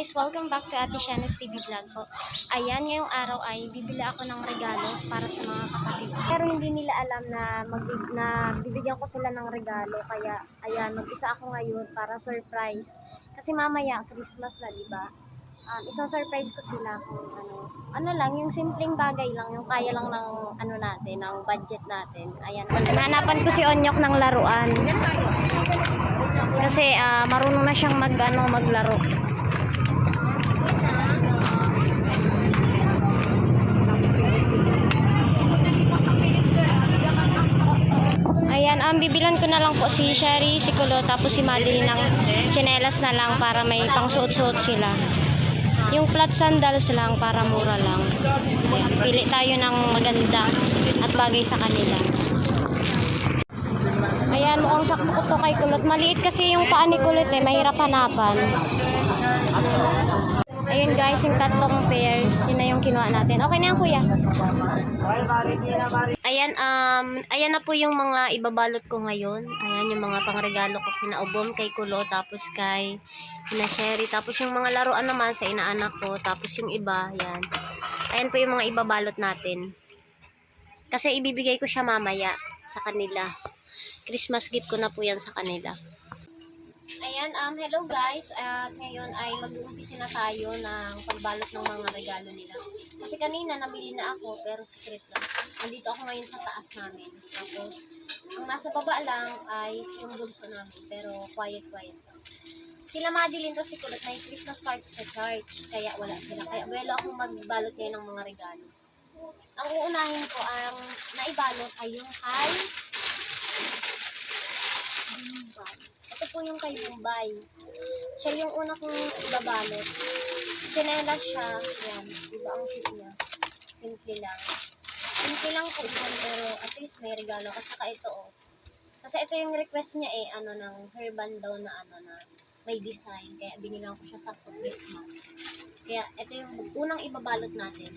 guys, welcome back to Ate Shana's TV Vlog po. Ayan, ngayong araw ay bibili ako ng regalo para sa mga kapatid. Pero hindi nila alam na, magbib- na bibigyan ko sila ng regalo. Kaya, ayan, mag-isa ako ngayon para surprise. Kasi mamaya, Christmas na, di ba? Um, isang surprise ko sila kung ano, ano lang, yung simpleng bagay lang, yung kaya lang ng ano natin, ng budget natin. Ayan, nahanapan ko si Onyok ng laruan. Kasi ah, marunong na siyang mag, ano, maglaro. Ang bibilan ko na lang po si Sherry, si Kulo, tapos si Madeline ng tsinelas na lang para may pangsuot-suot sila. Yung flat sandals lang para mura lang. Pili tayo ng maganda at bagay sa kanila. Ayan, mukhang sakto ko to kay Kulot. Maliit kasi yung paa ni Kulot eh, mahirap hanapan. Ayun guys, yung tatlong pair, yung kinuha natin. Okay na yan kuya. Ayan, um, ayan na po yung mga ibabalot ko ngayon. Ayan yung mga pangregalo ko kina Obom, kay Kulo, tapos kay kina Sherry. Tapos yung mga laruan naman sa inaanak ko. Tapos yung iba, ayan. Ayan po yung mga ibabalot natin. Kasi ibibigay ko siya mamaya sa kanila. Christmas gift ko na po yan sa kanila. Ayan, um, hello guys. At ngayon ay mag-uumpisa na tayo ng pagbalot ng mga regalo nila. Kasi kanina namili na ako pero secret lang. Nandito ako ngayon sa taas namin. Tapos, ang nasa baba lang ay yung bulso namin. Pero quiet-quiet lang. Sila Madeline to si Kulot may Christmas party sa church. Kaya wala sila. Kaya wala akong magbalot ngayon ng mga regalo. Ang uunahin ko, ang naibalot ay yung kay Bombay. Ito po yung kay Bombay. Siya yung una kong ibabalot. Sinelas siya. Yan. Diba ang cute niya? Simple lang. Simple lang po yan, pero at least may regalo. At saka ito, oh. Kasi ito yung request niya eh, ano, ng hairband daw na ano na may design. Kaya binilang ko siya sa Christmas. Kaya ito yung unang ibabalot natin.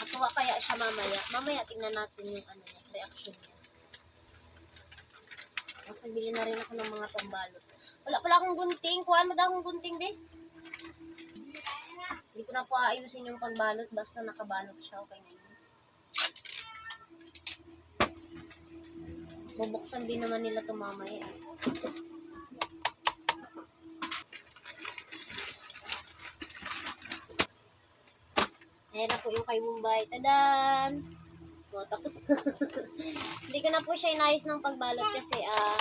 Matuwa kaya siya mamaya. Mamaya tingnan natin yung ano reaction niya. Kasi bili na rin ako ng mga pambalot. Wala pala akong gunting. Kuhaan mo daw akong gunting, be. Hindi ko na po aayusin yung pagbalot. Basta nakabalot siya. Okay na yun. Bubuksan din naman nila ito mamaya. eh. Ayan na po yung kay Mumbai. Tadan! O, tapos Hindi ko na po siya inayos ng pagbalot kasi ah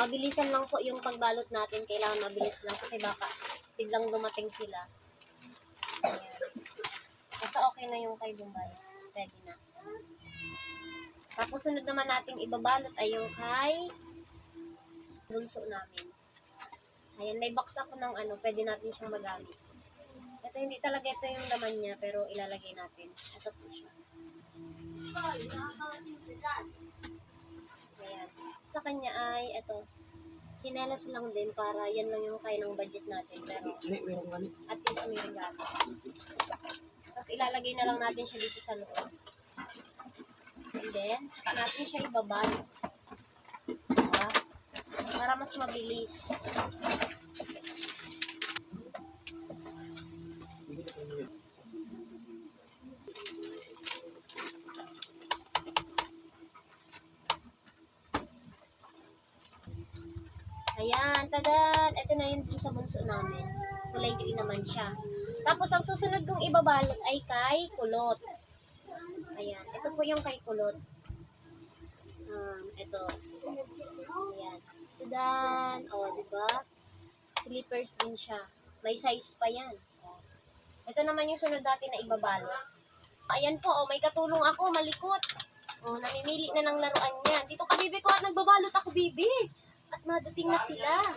mabilisan lang po yung pagbalot natin. Kailangan mabilis lang kasi baka biglang dumating sila. Basta okay na yung kay Mumbai. Ready na. Tapos sunod naman nating ibabalot ay yung kay bunso namin. Ayan, may box ako ng ano, pwede natin siyang magamit. Ito hindi talaga ito yung laman niya, pero ilalagay natin. Ito po siya. Ayan. Sa kanya ay, ito, chinelas lang din para yan lang yung kaya ng budget natin. Pero at least may regalo. Tapos ilalagay na lang natin siya dito sa loob. And then, saka natin siya ibabalik. Diba? Para mas mabilis. Ayan, tadan! Ito na yun dun sa bunso namin. Kulay green naman siya. Tapos, ang susunod kong ibabalot ay kay kulot. Ayan, ito po yung kay kulot. Um, ito. Ayan. Tadan! O, oh, di ba? Slippers din siya. May size pa yan. Ito naman yung sunod natin na ibabalot. Ayan po, oh, may katulong ako, malikot. Oh, namimili na ng laruan niya. Dito ka, bibi ko, at nagbabalot ako, bibi. At madating na sila.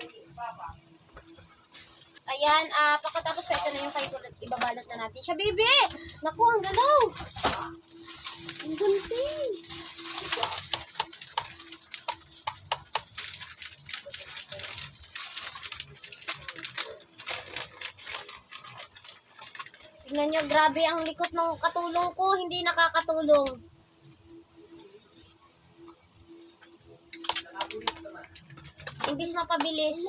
Ayan, ah, pagkatapos pa ito na yung kay kulot, ibabalot na natin siya. Bibi! Naku, ang galaw! Ang gunting! Tignan nyo, grabe ang likot ng katulong ko. Hindi nakakatulong. Imbis mapabilis.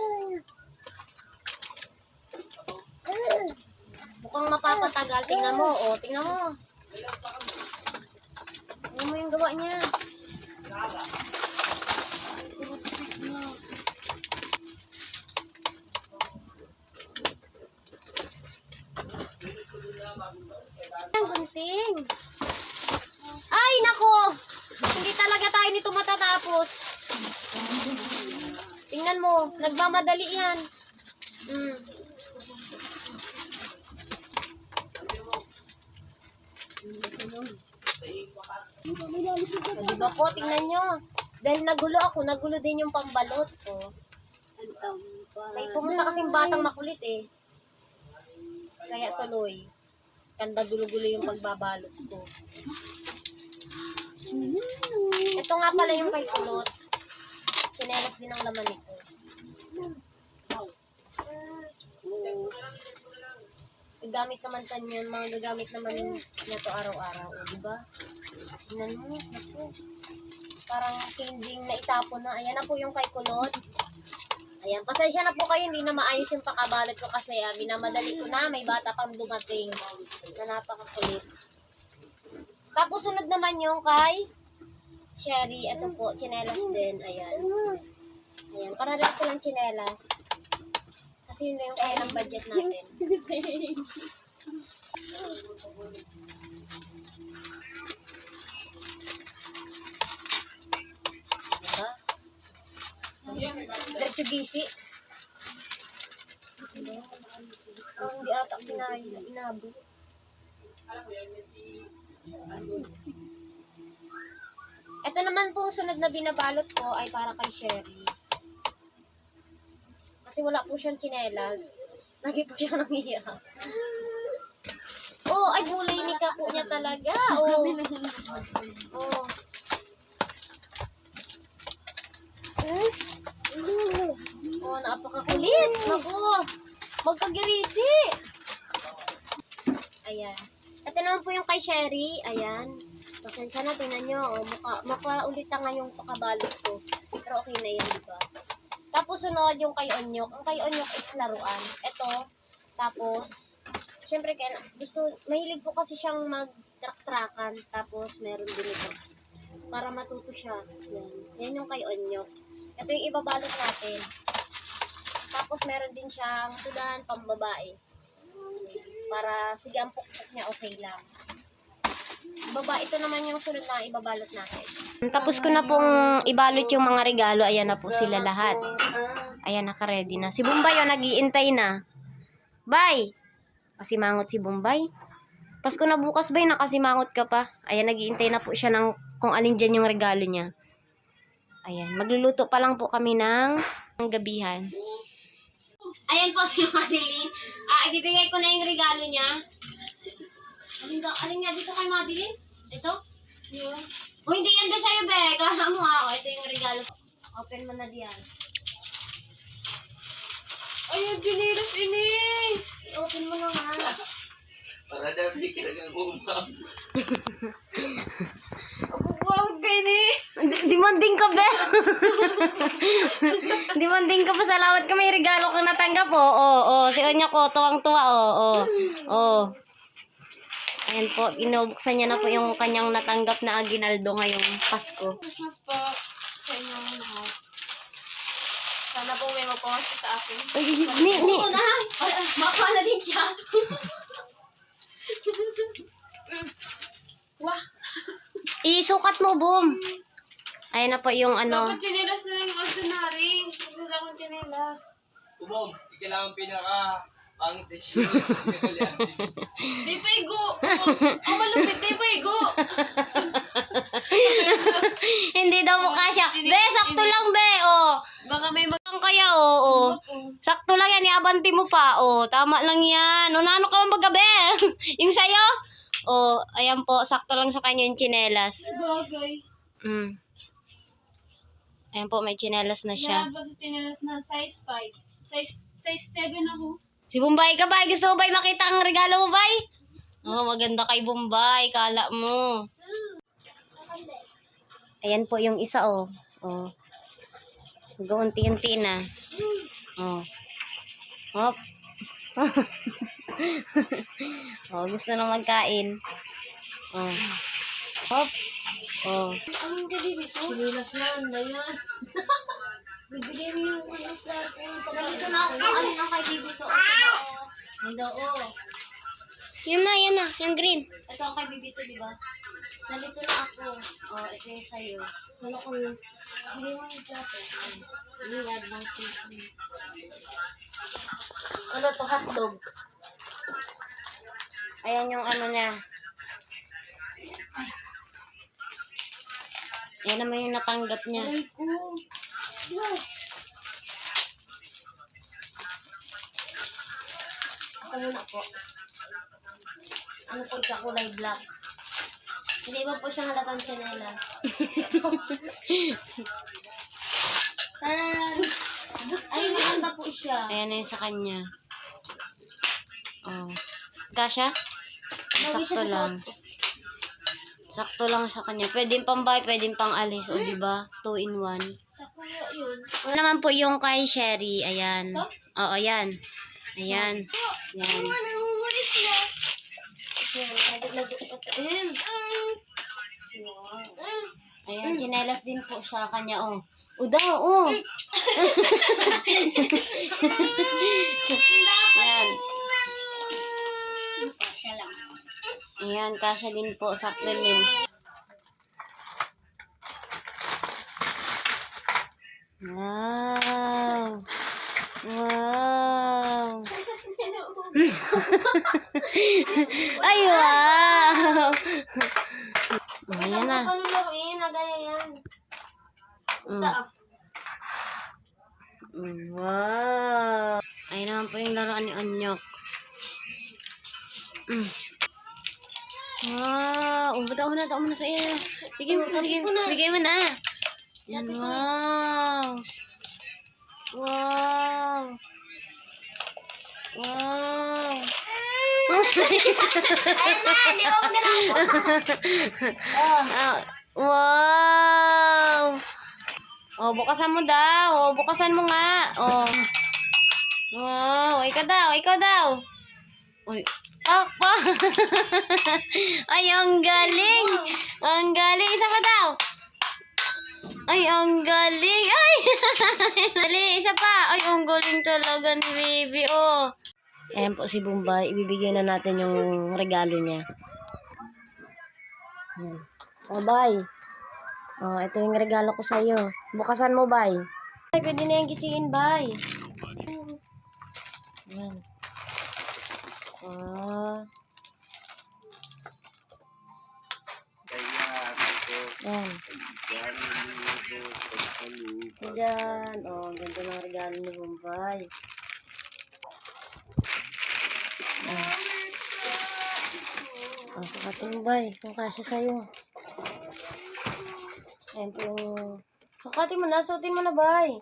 Mukhang mapapatagal. Tingnan mo. O, tingnan mo. Tingnan mo yung gawa niya. Ang gunting. Ay, nako! Hindi talaga tayo nito matatapos. Tingnan mo, nagmamadali yan. Mm. O, di ba po, tingnan nyo. Dahil nagulo ako, nagulo din yung pambalot ko. May pumunta kasing batang makulit eh. Kaya tuloy. Kanda gulo-gulo yung pagbabalot ko. Ito nga pala yung kay kulot. Sinelas din ang laman nito. Gagamit naman yan, mga gagamit naman niya to araw-araw, o, di ba? Tingnan mo. Parang tinding na itapon na. Ayan na po yung kay kulot. Ayan, pasensya na po kayo, hindi na maayos yung pakabalot ko kasi ah, minamadali ko na, may bata pang dumating na napakakulit. Tapos sunod naman yung kay Sherry, ito po, chinelas din, ayan. Ayan, para rin silang chinelas. Kasi yun na yung kaya ng budget natin. Diretso gisi. Oh, hindi ata kinaya, inabo. Ito naman po sunod na binabalot ko ay para kay Sherry. Kasi wala po siyang chinelas. Lagi po siya nangiyak. Oh, ay bulay ni ka po niya talaga. Oh. Oh. Oh, napakakulit. Naku. Magkagirisi. Ayan. Ito naman po yung kay Sherry. Ayan. Pasensya na, tingnan nyo. Oh, mukha, mukha ulit na nga yung pakabalot ko. Pero okay na yan, di ba? Tapos sunod yung kay Onyok. Ang kay Onyok is laruan. Ito. Tapos, syempre, kaya, gusto, mahilig ko kasi siyang mag-track-trackan. Tapos, meron din ito. Para matuto siya. Yan. Yan yung kay Onyok. Ito yung ibabalot natin. Tapos, meron din siyang sudan pambabae. Para, sige, ang pukpuk niya okay lang. Baba, ito naman yung sunod na ibabalot natin. Tapos ko na pong ibalot yung mga regalo. Ayan na po sila lahat. Ayan, naka-ready na. Si Bombay, oh, nag-iintay na. Bay! Kasimangot si Bombay. Pasko na bukas, bay, nakasimangot ka pa. Ayan, nag-iintay na po siya ng kung alin dyan yung regalo niya. Ayan, magluluto pa lang po kami ng, ng gabihan. Ayan po si Madeline. Ah, ibibigay ko na yung regalo niya. Alin, ka, alin nga dito kay Madeline? Ito? Yun. Oh, hindi yan ba sa'yo, be? Kala mo ha. Oh, ito yung regalo. Open mo na diyan. Ay, ginilas ini! Open mo na nga. Para dabi ka ng umam. Wow, gani! Di- Dimanding ka, be. Dimanding ka pa. Salamat ka. May regalo kang natanggap, oh. Oh, oh. Si Onya ko, tuwang-tuwa, oh. Oh. Oh. Ayan po, inubuksan niya na po yung kanyang natanggap na aginaldo ngayong Pasko. Christmas po sa inyong lahat. Sana po may magpamasa sa akin. Uy, ni, ni. na! Makuha na din siya! Isukat mo, boom. Ayan na po yung ano. Dapat ginilas na yung ordinary. Gusto lang akong ginilas. Umam, ikaw lang ang pinaka pangit na shoe. Di pa igo! Ang malupit, di pa igo! Hindi daw mukha siya. Be, sakto lang, be. Oh. Baka may mag... Ang kaya, oh, oh. Sakto lang yan, iabanti mo pa. Oh, tama lang yan. O, nano ka man magabi? yung sayo? Oh, ayan po, sakto lang sa kanya yung chinelas. Bagay. Mm. Ayan po, may chinelas na siya. Lahat ba sa tinilas na size 5? Size, size 7 ako. Si Bombay ka ba? Gusto mo ba makita ang regalo mo, bay? Oh, maganda kay Bombay. Kala mo. Ayan po yung isa, oh. Oh. Mag-unti-unti na. Oh. Hop. oh, gusto na magkain. Oh. Hop. Oh. Anong gabi dito? Sinilas na, na yan. Bibigay mo yung ano sa akin. Nandito na ako. Ano na kay Bibi to? Hello, oh. Yun na, yan na. Yung green. Ito ang kay Bibi to, di ba? Nandito na ako. Oh, ito yung sa'yo. Ano yun? Hindi mo yung plato. Ng chicken. Ano to? Hotdog. Ayan yung ano niya. Ayan naman yung natanggap niya. Ay ko. Ako muna po. Ano po siya kulay black? Hindi ba po siya halatang tsinelas? Tan! Ay, maganda po siya. Ayan na yun sa kanya. Oh. Kasha? Sakto sa lang. Sakto lang sa kanya. Pwedeng pambay, pwedeng pang alis. O, di ba? Two in one. Wala naman po yung kay Sherry. Ayan. Oo, yan. Ayan. Yan. Nangungulit na. Yan, lagot-lagot pa ito. Ayan. Ayan, chinelas din po siya kanya. Oh. O daw, oh. Ayan. Siya lang. Ayan, kasya din po. Sakto din. Wow. Wow. Ay, wow. Ayan na. Ano laruin? Mm. Taa. Mm, sa iyo. Bigay mo, bigay mo na. Bigay mo na. Yan, wow. Wow. Wow. Ah, wow. Oh, bukasan mo daw. Oh, bukasan mo nga. Oh. Wow, ikaw daw, ikaw daw. Uy, pak. Ay, ang galing. Ang galing. Isa pa daw. Ay, ang galing. Ay, dali, isa pa. Ay, ang galing talaga ni baby. Oh. Ayan po si Bombay. Ibibigay na natin yung regalo niya. Oh, bye. Oh, ito yung regalo ko sa'yo. Bukasan mo, bye. Ay, pwede na yung gisingin, bye. Ayan. Ah. Ayan. Ayan. Oh, ganda ng regalo ni Bombay. Ah. Oh, sukatin mo, bay. Kung kasya sa'yo. Ayan po yung... Sukatin mo na. Suotin mo na, bay.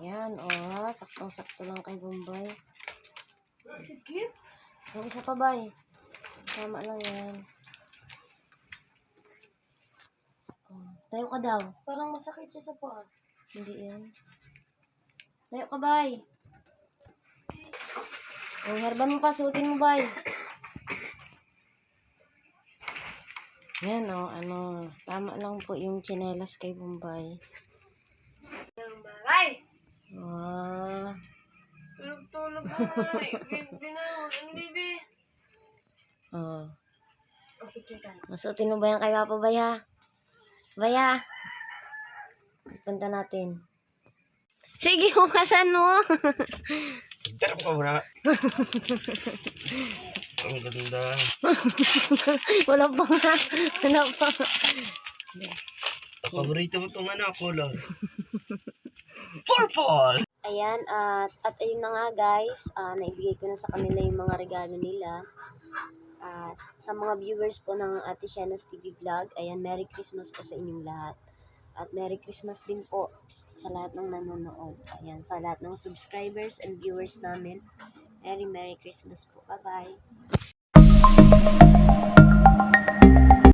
Ayan, oh. Saktong-sakto lang kay Bombay. Sige. Yung isa pa, bay. Tama lang yan. Oh, tayo ka daw. Parang masakit siya sa paa. Hindi yan. Tayo ka, bay. Oh, herban mo pa. Suotin mo, bay. Yan, oh, ano. Tama lang po yung chinelas kay Bombay. Ay! Wow. Tulog-tulog na. Bibi na. Ano, bibi? Oh. Okay, chika. Masuotin mo ba yan kay Papa Baya? Baya. Punta natin. Sige, hukasan mo. Pero ka muna. Ang ganda. Wala pa nga. Wala pa. Paborito mo itong ano, color. Purple! Ayan, at, at ayun na nga guys, ah, naibigay ko na sa kanila yung mga regalo nila. At sa mga viewers po ng Ate Shana's TV Vlog, ayan, Merry Christmas po sa inyong lahat. At Merry Christmas din po sa lahat ng nanonood. Ayan, sa lahat ng subscribers and viewers namin. Merry Merry Christmas po. Bye-bye.